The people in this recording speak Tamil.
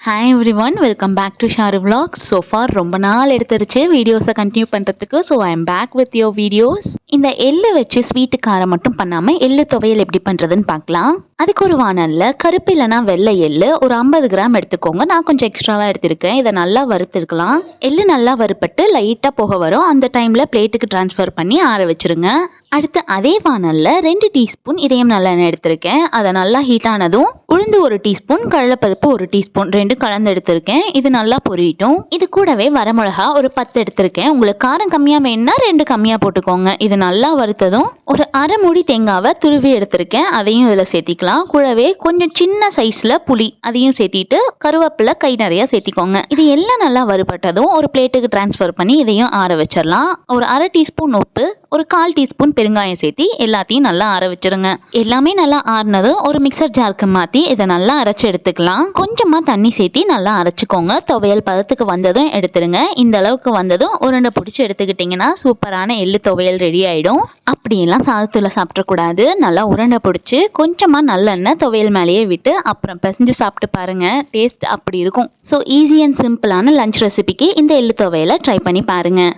Hi everyone welcome back to Sharu vlog so far ரொம்ப நாள் எடுத்துருச்சு வீடியோஸை கண்டினியூ பண்ணுறதுக்கு so I am back with your videos இந்த எள்ளு வச்சு ஸ்வீட்டு காரம் மட்டும் பண்ணாமல் எள்ளு துவையல் எப்படி பண்ணுறதுன்னு பார்க்கலாம். அதுக்கு ஒரு வானல்ல கருப்பு இல்லைனா வெள்ளை எள்ளு ஒரு ஐம்பது கிராம் எடுத்துக்கோங்க. நான் கொஞ்சம் எக்ஸ்ட்ராவாக எடுத்திருக்கேன். இதை நல்லா வறுத்துருக்கலாம். எள்ளு நல்லா வறுப்பட்டு லைட்டாக போக வரும். அந்த டைமில் பிளேட்டுக்கு ட்ரான்ஸ்ஃபர் பண்ணி ஆற வச்சிருங்க. அடுத்து அதே வானல்ல ரெண்டு டீஸ்பூன் இதயம் நல்லெண்ணெய் எடுத்திருக்கேன். அதை நல்லா ஹீட் ஆனதும் உளுந்து ஒரு டீஸ்பூன் கடலைப்பருப்பு ஒரு டீஸ்பூன் ரெண்டு கலந்து எடுத்திருக்கேன். இது நல்லா பொரியட்டும். இது கூடவே வரமிளகா ஒரு பத்து எடுத்திருக்கேன். உங்களுக்கு காரம் கம்மியாக வேணும்னா ரெண்டு கம்மியாக போட்டுக்கோங்க. இது நல்லா வறுத்ததும் ஒரு அரை மூடி தேங்காவை துருவி எடுத்திருக்கேன். அதையும் இதில் சேர்த்திக்கலாம். கூடவே கொஞ்சம் சின்ன சைஸில் புளி அதையும் சேர்த்திட்டு கருவேப்பிலை கை நிறைய சேர்த்திக்கோங்க. இது எல்லாம் நல்லா வறுபட்டதும் ஒரு பிளேட்டுக்கு ட்ரான்ஸ்ஃபர் பண்ணி இதையும் ஆற வச்சிடலாம். ஒரு அரை டீஸ்பூன் உப்பு ஒரு கால் டீஸ்பூன் பெருங்காயம் சேர்த்து எல்லாத்தையும் நல்லா ஆற வச்சிருங்க. எல்லாமே நல்லா ஆறுனதும் ஒரு மிக்சர் ஜாருக்கு மாற்றி இதை நல்லா அரைச்சி எடுத்துக்கலாம். கொஞ்சமாக தண்ணி சேர்த்தி நல்லா அரைச்சிக்கோங்க. துவையல் பதத்துக்கு வந்ததும் எடுத்துருங்க. இந்த அளவுக்கு வந்ததும் உருண்டை பிடிச்சி எடுத்துக்கிட்டிங்கன்னா சூப்பரான எள்ளு துவையல் ரெடி ஆகிடும் அப்படியெல்லாம் சாதத்தில் சாப்பிடக்கூடாது. நல்லா உருண்டை பிடிச்சி கொஞ்சமாக நல்லெண்ணெய் துவையல் மேலேயே விட்டு அப்புறம் பிசைஞ்சு சாப்பிட்டு பாருங்கள் டேஸ்ட் அப்படி இருக்கும். ஸோ ஈஸி அண்ட் சிம்பிளான லஞ்ச் ரெசிபிக்கு இந்த எள்ளு துவையலை ட்ரை பண்ணி பாருங்கள்